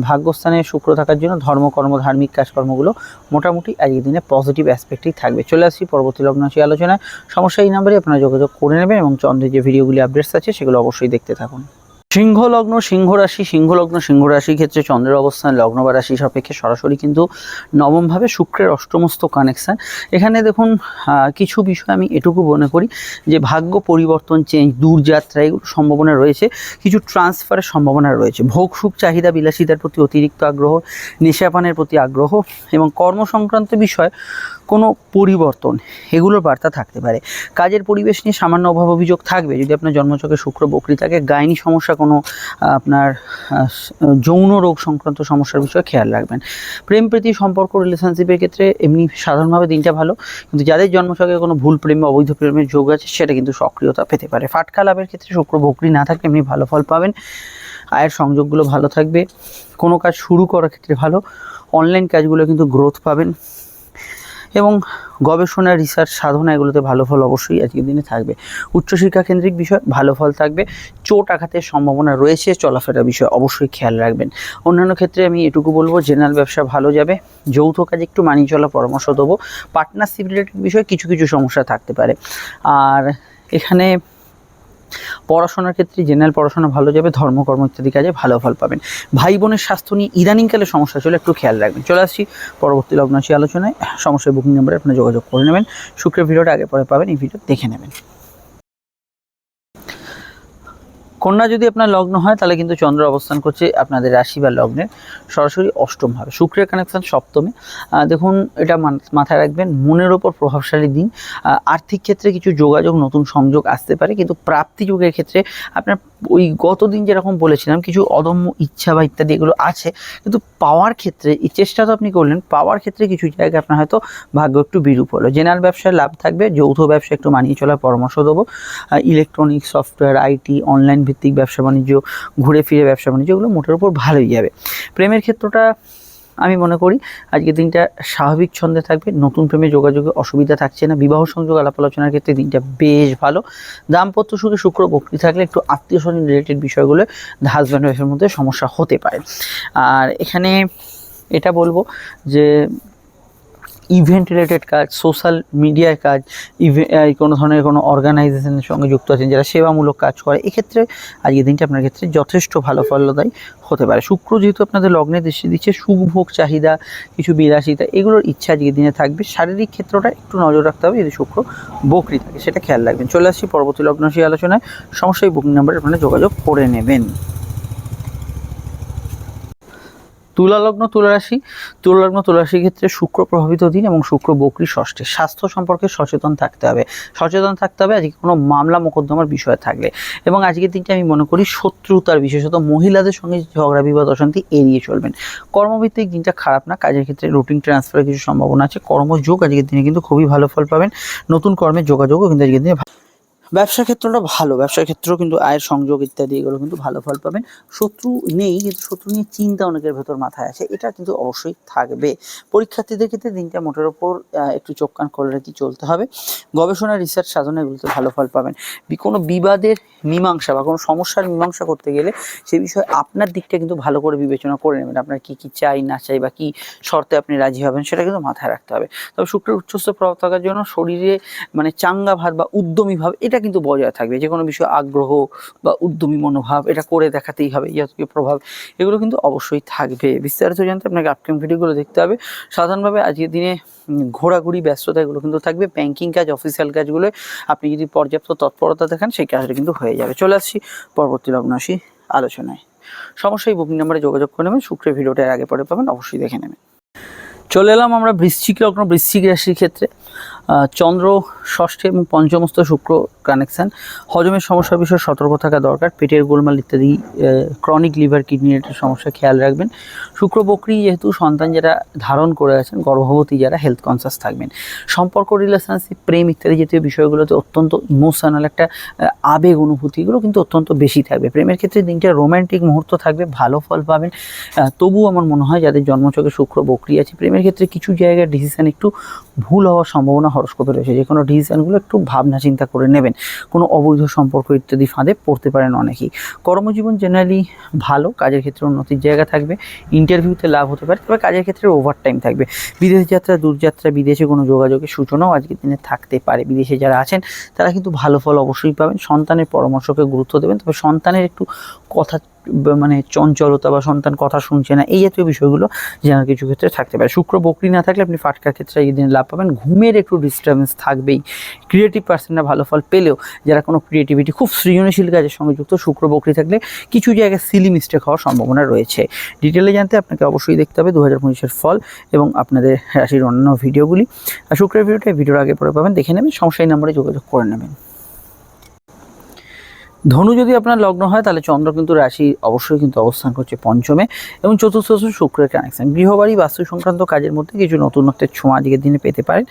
Speaker 1: ভাগ্যস্থানে শুক্র থাকার জন্য ধর্মকর্ম ধার্মিক কাজকর্মগুলো মোটামুটি আজকের দিনে পজিটিভ অ্যাসপেক্টেই থাকবে। চলে আসছি পরবর্তী লগ্নাশী আলোচনায়। সমস্যা এই নাম্বারে আপনারা যোগাযোগ করে নেবেন এবং চন্দ্রের যে ভিডিওগুলি আপডেটস আছে, সেগুলো অবশ্যই দেখতে থাকুন। সিংহ লগ্ন সিংহ রাশি সিংহ লগ্ন সিংহ রাশির ক্ষেত্রে চন্দ্রের অবস্থান, লগ্ন বা রাশি সাপেক্ষে সরাসরি কিন্তু নবমভাবে শুক্রের অষ্টমস্ত কানেকশান এখানে দেখুন কিছু বিষয় আমি এটুকু মনে করি যে ভাগ্য পরিবর্তন চেঞ্জ দূরযাত্রা, এগুলো সম্ভাবনা রয়েছে। কিছু ট্রান্সফারের সম্ভাবনা রয়েছে। ভোগ, সুখ, চাহিদা, বিলাসিতার প্রতি অতিরিক্ত আগ্রহ, নেশাপানের প্রতি আগ্রহ এবং কর্ম সংক্রান্ত বিষয় কোনো পরিবর্তন, এগুলোর বার্তা থাকতে পারে। কাজের পরিবেশ নিয়ে সামান্য অভাব অভিযোগ থাকবে। যদি আপনার জন্মচকে শুক্র বকরি থাকে, গাইনি সমস্যা কোনো আপনার যৌন রোগ সংক্রান্ত সমস্যার বিষয়ে খেয়াল রাখবেন। প্রেম, প্রীতি, সম্পর্ক রিলেশনশিপের ক্ষেত্রে এমনি সাধারণভাবে দিনটা ভালো। কিন্তু যাদের জন্মছকে কোনো ভুল প্রেম অবৈধ প্রেমের যোগ আছে, সেটা কিন্তু সক্রিয়তা পেতে পারে। ফাটকা লাভের ক্ষেত্রে শুক্র বকরি না থাকলে এমনি ভালো ফল পাবেন। আয়ের সংযোগগুলো ভালো থাকবে। কোনো কাজ শুরু করার ক্ষেত্রে ভালো। অনলাইন কাজগুলো কিন্তু গ্রোথ পাবেন। এবং গবেষণা রিসার্চ সাধনা এগুলোতে ভালো ফল অবশ্যই আজকের দিনে থাকবে। উচ্চশিক্ষা কেন্দ্রিক বিষয়, ভালো ফল থাকবে। চোট আঘাতের সম্ভাবনা রয়েছে চলাফেরা বিষয় অবশ্যই খেয়াল রাখবেন। অন্যান্য ক্ষেত্রে আমি এটুকু বলব জেনারেল ব্যবসা ভালো যাবে, যৌথ কাজে একটু মানিয়ে চলা পরামর্শ দেবো। পার্টনারশিপ রিলেটেড বিষয়ে কিছু কিছু সমস্যা থাকতে পারে। আর এখানে পড়াশোনার ক্ষেত্রে জেনারেল পড়াশোনা ভালো যাবে, ধর্মকর্ম ইত্যাদি কাজে ভালো ফল পাবেন। ভাই বোনের স্বাস্থ্য নিয়ে ইদানিংকালে সমস্যা চলে একটু খেয়াল রাখবেন। চলে আসছি পরবর্তী লগ্নাশী আলোচনায়। সমস্যার বুকিং নাম্বারে আপনার যোগাযোগ করে নেবেন। শুক্রের ভিডিওটা আগে পরে পাবেন, এই ভিডিও দেখে নেবেন। কন্যা যদি আপনার লগ্ন হয়, তাহলে কিন্তু চন্দ্র অবস্থান করছে আপনাদের রাশি বা লগ্নের। সরাসরি অষ্টম হবে। শুক্রের কানেকশন সপ্তমে। দেখুন, এটা মাথায় রাখবেন, মনের ওপর প্রভাবশালী দিন। আর্থিক ক্ষেত্রে কিছু যোগাযোগ, নতুন সংযোগ আসতে পারে, কিন্তু প্রাপ্তি যোগের ক্ষেত্রে আপনার ওই গত দিন যেরকম বলেছিলাম, কিছু অদম্য ইচ্ছা বা ইত্যাদি এগুলো আছে, কিন্তু পাওয়ার ক্ষেত্রে, এই চেষ্টা তো আপনি করলেন, পাওয়ার ক্ষেত্রে কিছু জায়গায় আপনার হয়তো ভাগ্য একটু বিরূপ হলো। জেনারেল ব্যবসায় লাভ থাকবে, যৌথ ব্যবসা একটু মানিয়ে চলার পরামর্শ দেবো। ইলেকট্রনিক্স সফটওয়্যার আইটি অনলাইন ভিত্তিক ব্যবসা বাণিজ্য, ঘুরে ফিরে ব্যবসা বাণিজ্য, এগুলো মোটের উপর ভালোই যাবে। প্রেমের ক্ষেত্রটা আমি মনে করি আজকের দিনটা স্বাভাবিক ছন্দে থাকবে, নতুন প্রেমে যোগাযোগে অসুবিধা থাকছে না, বিবাহ সংযোগ, আলাপ আলোচনার ক্ষেত্রে দিনটা বেশ ভালো। দাম্পত্য সুখে, শুক্র, বকরি থাকলে একটু আত্মীয় স্বজন রিলেটেড বিষয়গুলো হাজব্যান্ড ওয়াইফের মধ্যে সমস্যা হতে পারে। আর এখানে এটা বলব যে ইভেন্ট রিলেটেড কাজ সোশ্যাল মিডিয়ার কাজ কোনো ধরনের কোনো অর্গানাইজেশনের সঙ্গে যুক্ত আছেন যারা সেবামূলক কাজ করে, এক্ষেত্রে আজকের দিনটা আপনার ক্ষেত্রে যথেষ্ট ভালো ফলদায়ী হতে পারে। শুক্র যেহেতু আপনাদের লগ্নে দৃষ্টি দিচ্ছে সুখভোগ চাহিদা, কিছু বিলাসিতা, এগুলোর ইচ্ছা আজকের দিনে থাকবে। শারীরিক ক্ষেত্রটা একটু নজর রাখতে হবে, যদি শুক্র বকরি থাকে, সেটা খেয়াল রাখবেন। চলে আসছি পরবর্তী লগ্ন সেই আলোচনায়। সমস্যায় বুকিং নাম্বারে আপনারা যোগাযোগ করে নেবেন। তুলা লগ্ন তুলা রাশি তুলা লগ্ন তুলা ক্ষেত্রে শুক্র প্রভাবিত দিন এবং শুক্র বকরি ষষ্ঠে। স্বাস্থ্য সম্পর্কে সচেতন থাকতে হবে। সচেতন থাকতে হবে, আজকে কোনো মামলা মোকদ্দমার বিষয় থাকলে। এবং আজকের দিনটা আমি মনে করি শত্রুতার বিশেষত মহিলাদের সঙ্গে ঝগড়া, বিবাদ, অশান্তি এড়িয়ে চলবেন। কর্মভিত্তিক দিনটা খারাপ না, কাজের ক্ষেত্রে রুটিন ট্রান্সফারের কিছু সম্ভাবনা আছে। কর্মযোগ আজকের দিনে কিন্তু খুবই ভালো ফল পাবেন। নতুন কর্মের যোগাযোগও কিন্তু আজকের দিনে ব্যবসার ক্ষেত্রটা ভালো, ব্যবসার ক্ষেত্রেও কিন্তু আয়ের সংযোগ ইত্যাদি এগুলো কিন্তু ভালো ফল পাবেন। শত্রু নেই, কিন্তু শত্রু নিয়ে চিন্তা অনেকের ভেতর মাথায় আছে এটা কিন্তু অবশ্যই থাকবে। পরীক্ষার্থীদের ক্ষেত্রে দিনটা মোটের ওপর একটু চোখ কান খোলা রেখে চলতে হবে। গবেষণা রিসার্চ সাধনা এগুলোতে ভালো ফল পাবেন। কোনো বিবাদের মীমাংসা বা কোনো সমস্যার মীমাংসা করতে গেলে সে বিষয়ে আপনার দিকটা কিন্তু ভালো করে বিবেচনা করে নেবেন। আপনার কি কি চাই, না চাই বা কি শর্তে আপনি রাজি হবেন সেটা কিন্তু মাথায় রাখতে হবে। তবে শুক্রের উচ্চস্থ প্রভাব থাকার জন্য শরীরে মানে চাঙ্গা ভাব বা উদ্যমী ভাব, এটা কিন্তু বজায় থাকবে। যে কোনো বিষয়ে আগ্রহ বা উদ্যমী মনোভাব এটা করে দেখাতেই হবে জাতীয় প্রভাব এগুলো কিন্তু অবশ্যই থাকবে। বিস্তারিত জানতে আপনাকে আপকামিং ভিডিওগুলো দেখতে হবে। সাধারণভাবে আজকের দিনে ঘোরাঘুরি, ব্যস্ততা এগুলো কিন্তু থাকবে। ব্যাংকিং কাজ অফিসিয়াল কাজগুলো, আপনি যদি পর্যাপ্ত তৎপরতা দেখান, সেই কাজটা কিন্তু হয়ে যাবে। চলে আসছি পরবর্তী লগ্ন আসি আলোচনায় সমস্যায় বুকিং নাম্বারে যোগাযোগ করে নেবেন। শুক্রের ভিডিওটা আগে পরে পাবেন, অবশ্যই দেখে নেবেন। চলে এলাম আমরা বৃশ্চিক লগ্ন, বৃশ্চিক রাশির ক্ষেত্রে। চন্দ্র, ষষ্ঠে এবং পঞ্চমস্ত শুক্র কানেকশান হজমের সমস্যা বিষয়ে সতর্ক থাকা দরকার। পেটের গোলমাল ইত্যাদি ক্রনিক লিভার কিডনি এর সমস্যা খেয়াল রাখবেন। শুক্র বকরি যেহেতু সন্তান যারা ধারণ করে আছেন, গর্ভবতী যারা হেলথ কনসাস থাকবেন। সম্পর্ক রিলেশনশিপ প্রেম ইত্যাদি জাতীয় বিষয়গুলোতে অত্যন্ত ইমোশনাল একটা আবেগ অনুভূতিগুলো কিন্তু অত্যন্ত বেশি থাকবে। প্রেমের ক্ষেত্রে দিনটা রোম্যান্টিক মুহূর্ত থাকবে, ভালো ফল পাবেন। তবুও আমার মনে হয় যাদের জন্মচকে শুক্র বকরি আছে, প্রেমের ক্ষেত্রে কিছু জায়গায় ডিসিশন একটু ভুল হওয়ার সম্ভাবনা হরস্কোপে রয়েছে। যে কোনো ডিসিশনগুলো একটু ভাবনা চিন্তা করে নেবেন। কোনো অবৈধ সম্পর্ক ইত্যাদি ফাঁদে পড়তে পারেন অনেকেই। কর্মজীবন জেনারেলি ভালো, কাজের ক্ষেত্রে উন্নতির জায়গা থাকবে। ইন্টারভিউতে লাভ হতে পারে, তবে কাজের ক্ষেত্রে ওভার টাইম থাকবে। বিদেশ যাত্রা, দূরযাত্রা, বিদেশে কোনো যোগাযোগের সূচনাও আজকের দিনে থাকতে পারে। বিদেশে যারা আছেন, তারা কিন্তু ভালো ফল অবশ্যই পাবেন। সন্তানের পরামর্শকে গুরুত্ব দেবেন। তবে সন্তানের একটু কথা মানে চঞ্চলতা বা সন্তান কথা শুনছে না, এই জাতীয় বিষয়গুলো যেন কিছু ক্ষেত্রে থাকতে পারে। শুক্র বকরি না থাকলে আপনি ফাটকার ক্ষেত্রে এই দিন লাভ পাবেন। ঘুমের একটু ডিস্টার্বেন্স থাকবেই। ক্রিয়েটিভ পার্সনরা ভালো ফল পেলেও যারা কোনো ক্রিয়েটিভিটি খুব সৃজনশীল কাজের সঙ্গে যুক্ত, শুক্র বকরি থাকলে কিছু জায়গায় সিলি মিস্টেক হওয়ার সম্ভাবনা রয়েছে। ডিটেলে জানতে আপনাকে অবশ্যই দেখতে হবে দু হাজার ফল এবং আপনাদের রাশির অন্যান্য ভিডিওগুলি আর শুক্রের ভিডিওটা ভিডিওর আগে পরে পাবেন, দেখে নেবেন, সমস্যা এই নম্বরে যোগাযোগ করে নেবেন। ধনু যদি আপনার লগ্ন হয়, তাহলে চন্দ্র কিন্তু রাশি অবশ্যই কিন্তু অবস্থান করছে পঞ্চমে এবং চতুর্থ শুক্রের কানেকশন গৃহবাড়ি বাস্তু সংক্রান্ত কাজের মধ্যে কিছু নতুনত্বের ছোঁয়া আজকের দিনে পেতে পারেন।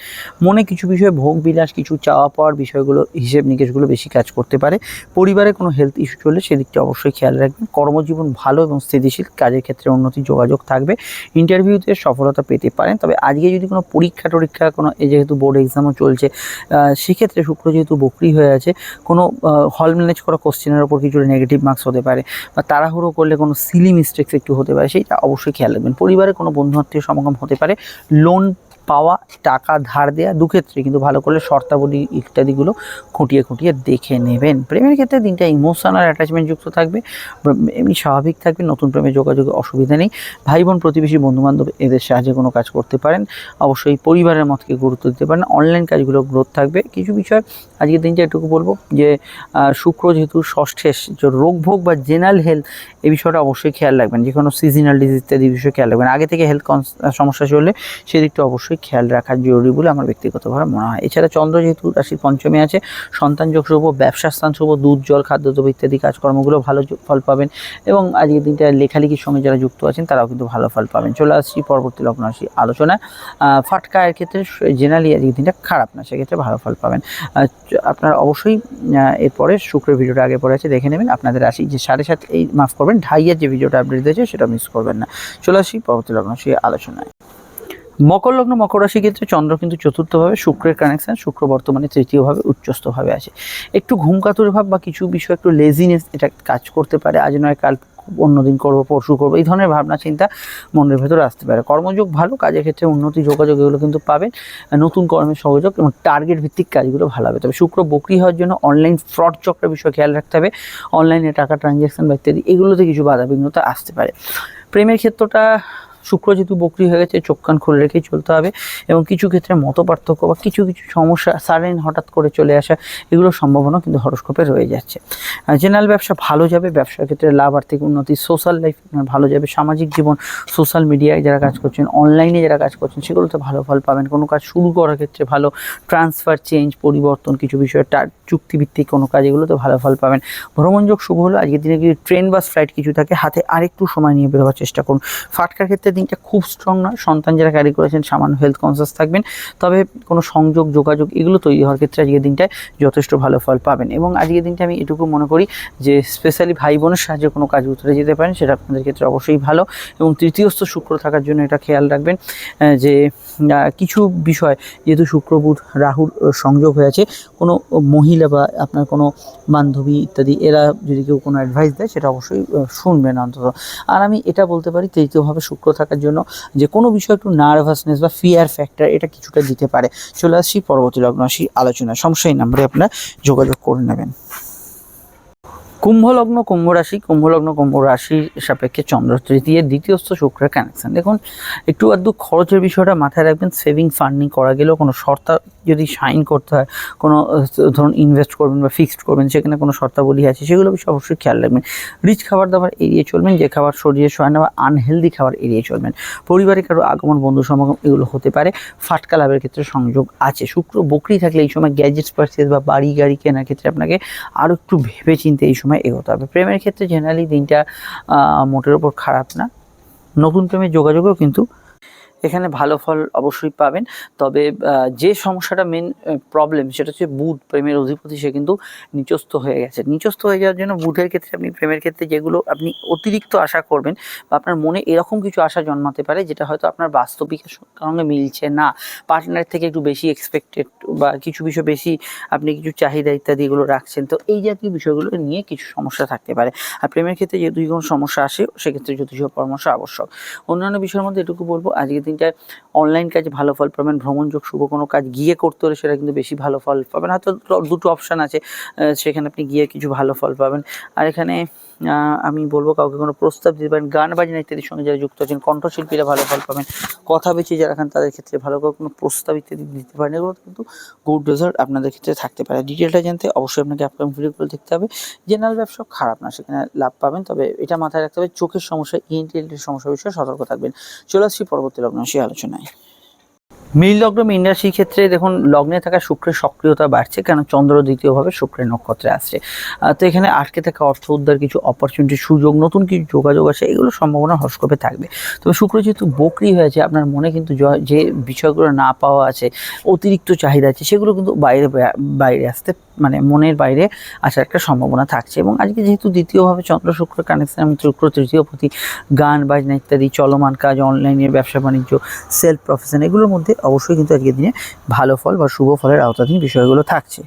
Speaker 1: মনে কিছু বিষয়ে ভোগ বিলাস, কিছু চাওয়া পাওয়ার বিষয়গুলো, হিসেব নিকেশগুলো বেশি কাজ করতে পারে। পরিবারে কোনো হেলথ ইস্যু চললে সেদিকটা অবশ্যই খেয়াল রাখবেন। কর্মজীবন ভালো এবং স্থিতিশীল, কাজের ক্ষেত্রে উন্নতি যোগাযোগ থাকবে। ইন্টারভিউতে সফলতা পেতে পারেন। তবে আজকে যদি কোনো পরীক্ষা টরীক্ষা, কোনো যেহেতু বোর্ড এক্সামও চলছে সেক্ষেত্রে শুক্র যেহেতু বকরি হয়ে আছে, কোনো হল ম্যানেজ করা কোশ্চেনের ওপর কিছু নেগেটিভ মার্কস হতে পারে বা তাড়াহুড়ো করলে কোনো সিলি মিস্টেক্স একটু হতে পারে, সেইটা অবশ্যই খেয়াল রাখবেন। পরিবারে কোনো বন্ধু আত্মীয় সমাগম হতে পারে লোন পাওয়া, টাকা ধার দেওয়া দুক্ষেত্রে কিন্তু ভালো করলে শর্তাবলী ইত্যাদিগুলো খুঁটিয়ে খুঁটিয়ে দেখে নেবেন। প্রেমের ক্ষেত্রে দিনটা ইমোশনাল অ্যাটাচমেন্ট যুক্ত থাকবে এমনি স্বাভাবিক থাকবে, নতুন প্রেমে যোগাযোগে অসুবিধা নেই। ভাই বোন প্রতিবেশী, বন্ধুবান্ধব এদের সাহায্যে কোনো কাজ করতে পারেন। অবশ্যই পরিবারের মতকে গুরুত্ব দিতে পারেন। অনলাইন কাজগুলো গ্রোথ থাকবে। কিছু বিষয় আজকের দিনটা এটুকু বলব যে শুক্র যেহেতু ষষ্ঠে যে রোগ ভোগ বা জেনারেল হেলথ এই বিষয়টা অবশ্যই খেয়াল রাখবেন। যে কোনো সিজনাল ডিজিজ ইত্যাদি বিষয়ে খেয়াল রাখবেন। আগে থেকে হেলথ সমস্যা চললে সেদিকটা অবশ্যই খেয়াল রাখা জরুরি বলে আমার ব্যক্তিগতভাবে মনে হয়। এছাড়া চন্দ্র যেহেতু রাশির পঞ্চমে আছে, সন্তান যোগ শুভ, ব্যবসা স্থান শুভ, দুধ, জল খাদ্যদ্রব্য ইত্যাদি কাজকর্মগুলো ভালো ফল পাবেন এবং আজকের দিনটা লেখালেখির সঙ্গে যারা যুক্ত আছেন, তারাও কিন্তু ভালো ফল পাবেন। চলে আসছি পরবর্তী লগ্ন রাশি আলোচনায়। ফাটকা এর ক্ষেত্রে জেনারেলি আজকের দিনটা খারাপ না, সেক্ষেত্রে ভালো ফল পাবেন। আপনারা অবশ্যই এরপরে শুক্রের ভিডিওটা আগে পরে আছে, দেখে নেবেন আপনাদের রাশি যে সাড়ে সাত এই মাফ করবেন, ঢাইয়ের যে ভিডিওটা আপডেট দিয়েছে, সেটা মিস করবেন না। চলে আসি পরবর্তী লগ্ন রাশি আলোচনায়। মকর লগ্ন, মকর রাশি ক্ষেত্রে চন্দ্র কিন্তু চতুর্থভাবে, শুক্রের কানেকশন শুক্র বর্তমানে তৃতীয়ভাবে উচ্চস্থভাবে আছে। একটু ঘুমকাতুর ভাব বা কিছু বিষয়, একটু লেজিনেস এটা কাজ করতে পারে। আজ নয়, কাল অন্যদিন করব, পরশু করব, এই ধরনের ভাবনা, চিন্তা মনের ভেতরে আসতে পারে। কর্মযোগ ভালো, কাজের ক্ষেত্রে উন্নতি, যোগাযোগ এগুলো কিন্তু পাবেন। নতুন কর্মের সহযোগ এবং টার্গেট ভিত্তিক কাজগুলো ভালো হবে। তবে শুক্র বকরি হওয়ার জন্য অনলাইন ফ্রড চক্রের বিষয়ে খেয়াল রাখতে হবে। অনলাইনে টাকা ট্রানজ্যাকশন বা ইত্যাদি, এগুলোতে কিছু বাধা বিঘ্নতা আসতে পারে। প্রেমের ক্ষেত্রটা শুক্র যেহেতু বকরি হয়ে গেছে, চোখ কান খুলে রেখেই চলতে হবে এবং কিছু ক্ষেত্রে মত পার্থক্য বা কিছু কিছু সমস্যা সারেন হঠাৎ করে চলে আসা, এগুলোর সম্ভাবনা কিন্তু হরস্কোপে রয়ে যাচ্ছে। জেনারেল ব্যবসা ভালো যাবে, ব্যবসার ক্ষেত্রে লাভ আর্থিক উন্নতি সোশ্যাল লাইফ ভালো যাবে, সামাজিক জীবন সোশ্যাল মিডিয়ায় যারা কাজ করছেন অনলাইনে যারা কাজ করছেন, সেগুলোতে ভালো ফল পাবেন। কোনো কাজ শুরু করার ক্ষেত্রে ভালো ট্রান্সফার চেঞ্জ পরিবর্তন কিছু বিষয়ে চুক্তিভিত্তিক কোনো কাজ, এগুলোতে ভালো ফল পাবেন। ভ্রমণযোগ শুভ হলো, আজকের দিনে যদি ট্রেন বাস ফ্লাইট কিছু থাকে, হাতে আরেকটু সময় নিয়ে বেরোবার চেষ্টা করুন। ফাটকার ক্ষেত্রে দিনটা খুব স্ট্রং নয় সন্তান যারা ক্যারি করেছেন, সামান্য হেলথ কনসিয়াস থাকবেন। তবে কোনো সংযোগ, যোগাযোগ এগুলো তৈরি হওয়ার ক্ষেত্রে আজকের দিনটায় যথেষ্ট ভালো ফল পাবেন। এবং আজকের দিনটা আমি এটুকু মনে করি যে স্পেশালি ভাই বোনের সাহায্যে কোনো কাজ উতরে যেতে পারেন, সেটা আপনাদের ক্ষেত্রে অবশ্যই ভালো। এবং তৃতীয়স্থ শুক্র থাকার জন্য এটা খেয়াল রাখবেন যে কিছু বিষয়, যেহেতু শুক্র, বুধ, রাহুর সংযোগ হয়েছে, কোনো মহিলা বা আপনার কোনো বান্ধবী ইত্যাদি, এরা যদি কেউ কোনো অ্যাডভাইস দেয়, সেটা অবশ্যই শুনবেন অন্তত। আর আমি এটা বলতে পারি, তৃতীয়ভাবে শুক্র থাকার জন্য যে কোনো বিষয় একটু নার্ভাসনেস বা ফিয়ার ফ্যাক্টর এটা কিছুটা দিতে পারে। চলে আসছি পরবর্তী লগ্ন আসি আলোচনা এই নাম্বারে আপনার যোগাযোগ করে নেবেন। কুম্ভ লগ্ন, কুম্ভ রাশি। কুম্ভ লগ্ন, কুম্ভ রাশির সাপেক্ষে চন্দ্র তৃতীয়, দ্বিতীয়স্থ শুক্রের কানেকশন দেখুন, একটু আধটু খরচের বিষয়টা মাথায় রাখবেন। সেভিং ফান্ডিং করা গেলেও কোনো শর্তা যদি সাইন করতে হয়, কোনো, ধরুন ইনভেস্ট করবেন বা ফিক্সড করবেন সেখানে কোনো শর্তাবলী আছে, সেগুলো বিষয়ে অবশ্যই খেয়াল রাখবেন। রিচ খাবার দাবার এড়িয়ে চলবেন, যে খাবার শরীরে সয় না বা আনহেলদি খাবার এড়িয়ে চলবেন। পরিবারে কারও আগমন, বন্ধু সমাগম এগুলো হতে পারে, ফাটকা লাভের ক্ষেত্রে সংযোগ আছে। শুক্র বকরি থাকলে এই সময় গ্যাজেটস পারচেস বা বাড়ি গাড়ি কেনার ক্ষেত্রে আপনাকে আরও একটু ভেবে চিন্তে এই সময় এগোতে হবে। প্রেমের ক্ষেত্রে জেনারেলি দিনটা মোটের ওপর খারাপ না। নতুন প্রেমের যোগাযোগেও কিন্তু এখানে ভালো ফল অবশ্যই পাবেন। তবে যে সমস্যাটা মেন প্রবলেম সেটা হচ্ছে বুধ, প্রেমের অধিপতি, সে কিন্তু নিচস্থ হয়ে গেছে। নিচস্থ হয়ে যাওয়ার জন্য বুধের ক্ষেত্রে আপনি, প্রেমের ক্ষেত্রে যেগুলো আপনি অতিরিক্ত আশা করবেন বা আপনার মনে এরকম কিছু আশা জন্মাতে পারে, যেটা হয়তো আপনার বাস্তবিকের সঙ্গে মিলছে না। পার্টনার থেকে একটু বেশি এক্সপেক্টেড বা কিছু বিষয় বেশি আপনি কিছু চাহিদা ইত্যাদি এগুলো রাখছেন। তো এই জাতীয় বিষয়গুলো নিয়ে কিছু সমস্যা থাকতে পারে। আর প্রেমের ক্ষেত্রে যদি কোনো সমস্যা আসে, সেক্ষেত্রে জ্যোতিষ পরামর্শ আবশ্যক। অন্যান্য বিষয়ের মধ্যে এটুকু বলব। আজকের দিনটায় অনলাইন কাজ ভালো ফল পাবেন, ভ্রমণযোগ শুভ কোনো কাজ গিয়ে করতে হলে সেটা কিন্তু বেশি ভালো ফল পাবেন। হয়তো দুটো অপশান আছে সেখানে আপনি গিয়ে কিছু ভালো ফল পাবেন। আর এখানে আমি বলব কাউকে কোনো প্রস্তাব দিতে পারেন, গান বাজনা ইত্যাদির সঙ্গে যারা যুক্ত আছেন, কণ্ঠশিল্পীরা ভালো ফল পাবেন, কথা বেঁচে যারা খান তাদের ক্ষেত্রে ভালো করে কোনো প্রস্তাব ইত্যাদি দিতে পারেন, এগুলো কিন্তু গুড রেজাল্ট আপনাদের ক্ষেত্রে থাকতে পারে। ডিটেলটা জানতে অবশ্যই আপনাকে আপকামিং ভিডিওগুলো দেখতে হবে। জেনারেল ব্যবসা খারাপ না, সেখানে লাভ পাবেন, তবে এটা মাথায় রাখতে হবে, চোখের সমস্যা ইএনটিএলটির সমস্যা বিষয়ে সতর্ক থাকবেন। চলে আসছি পরবর্তী লগ্ন সেই আলোচনায়। মীন লগ্ন, মীন রাশির ক্ষেত্রে দেখুন, লগ্নে থাকা শুক্রের সক্রিয়তা বাড়ছে, কেন চন্দ্র দ্বিতীয়ভাবে শুক্রের নক্ষত্রে আসছে। তো এখানে আটকে থাকা অর্থ উদ্ধার কিছু অপরচুনিটি সুযোগ, নতুন কিছু যোগাযোগ আছে এগুলো সম্ভাবনা হস্কোপে থাকবে। তবে শুক্র যেহেতু বকরি হয়েছে, আপনার মনে কিন্তু যে বিষয়গুলো না পাওয়া আছে, অতিরিক্ত চাহিদা আছে, সেগুলো কিন্তু বাইরে বাইরে আসতে মানে মনের বাইরে আসার একটা সম্ভাবনা থাকছে। এবং আজকে যেহেতু দ্বিতীয়ভাবে চন্দ্র, শুক্র কানেকশন এবং শুক্র তৃতীয় প্রতি গান, বাজনা ইত্যাদি, চলমান কাজ অনলাইনের ব্যবসা, বাণিজ্য সেলফ প্রফেশন এগুলোর মধ্যে অবশ্যই কিন্তু আজকের দিনে ভালো ফল বা শুভ ফলের আওতাধীন বিষয়গুলো থাকছে।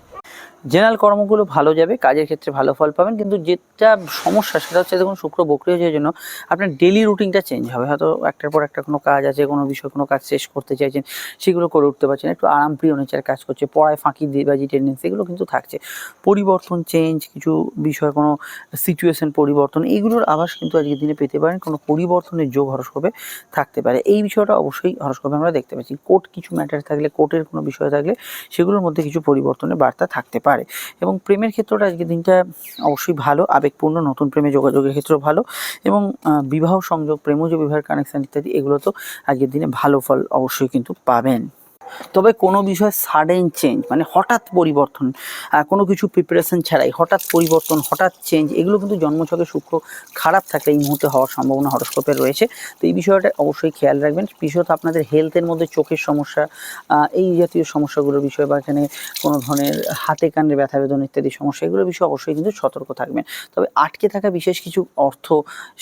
Speaker 1: জেনারেল কর্মগুলো ভালো যাবে, কাজের ক্ষেত্রে ভালো ফল পাবেন, কিন্তু যেটা সমস্যা সেটা হচ্ছে দেখুন শুক্র বকরি হয়ে জন্য আপনার ডেলি রুটিনটা চেঞ্জ হবে। হয়তো একটার পর একটা কোনো কাজ আছে, কোনো বিষয়, কোনো কাজ শেষ করতে চাইছেন, সেগুলো করে উঠতে পারছেন, একটু আরাম প্রিয় নেচার কাজ করছে, পড়ায় ফাঁকি দিবাজি টেন্ডেন্সি এগুলো কিন্তু থাকছে। পরিবর্তন চেঞ্জ কিছু বিষয়, কোনো সিচুয়েশন পরিবর্তন এইগুলোর আভাস কিন্তু আজকের দিনে পেতে পারেন, কোনো পরিবর্তনের যোগ হরস্কোপে থাকতে পারে। এই বিষয়টা অবশ্যই হরস্কোপে আমরা দেখতে পাচ্ছি। কোর্ট কিছু ম্যাটার থাকলে, কোর্টের কোনো বিষয় থাকলে, সেগুলোর মধ্যে কিছু পরিবর্তনের বার্তা থাকতে পারে। এবং প্রেমের ক্ষেত্রটা আজকের দিনটা অবশ্যই ভালো, আবেগপূর্ণ, নতুন প্রেমে যোগাযোগের ক্ষেত্রেও ভালো এবং বিবাহ সংযোগ, প্রেমজ বিবাহের কানেকশান ইত্যাদি এগুলো তো আজকের দিনে ভালো ফল অবশ্যই কিন্তু পাবেন। তবে কোনো বিষয়ে সাডেন চেঞ্জ মানে হঠাৎ পরিবর্তন কোনো কিছু প্রিপারেশন ছাড়াই হঠাৎ পরিবর্তন, হঠাৎ চেঞ্জ এগুলো কিন্তু জন্মছকে শুক্র খারাপ থাকলে এই মুহূর্তে হওয়ার সম্ভাবনা হরস্কোপে রয়েছে। তো এই বিষয়টা অবশ্যই খেয়াল রাখবেন। বিশেষত আপনাদের হেলথের মধ্যে চোখের সমস্যা এই জাতীয় সমস্যাগুলোর বিষয়ে বা এখানে কোনো ধরনের হাতে কানে ব্যথা, বেদনা ইত্যাদি সমস্যা, এগুলোর বিষয়ে অবশ্যই কিন্তু সতর্ক থাকবেন। তবে আটকে থাকা বিশেষ কিছু অর্থ,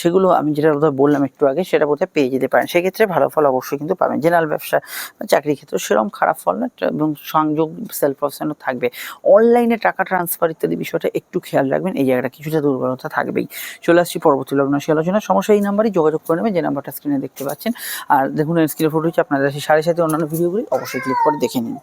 Speaker 1: সেগুলো আমি যেটা বললাম একটু আগে, সেটা বোধহয় পেয়ে যেতে পারেন। সেক্ষেত্রে ভালো ফল অবশ্যই কিন্তু পাবেন। জেনারেল ব্যবসা বা চাকরির ক্ষেত্রে সেরকম খারাপ ফল না এবং সংযোগ সেলফ অপশানও থাকবে। অনলাইনে টাকা ট্রান্সফার ইত্যাদি বিষয়টা একটু খেয়াল রাখবেন, এই জায়গাটা কিছুটা দুর্বলতা থাকবেই। চলে আসছি পরবর্তী লগ্ন সে আলোচনা সমস্যা এই নাম্বারই যোগাযোগ করে নেবেন, যে নাম্বারটা স্ক্রিনে দেখতে পাচ্ছেন। আর দেখুন স্ক্রিনে ফটো হচ্ছে আপনাদের সাড়ে সাথে অন্যান্য ভিডিওগুলি অবশ্যই ক্লিক করে দেখে নিন।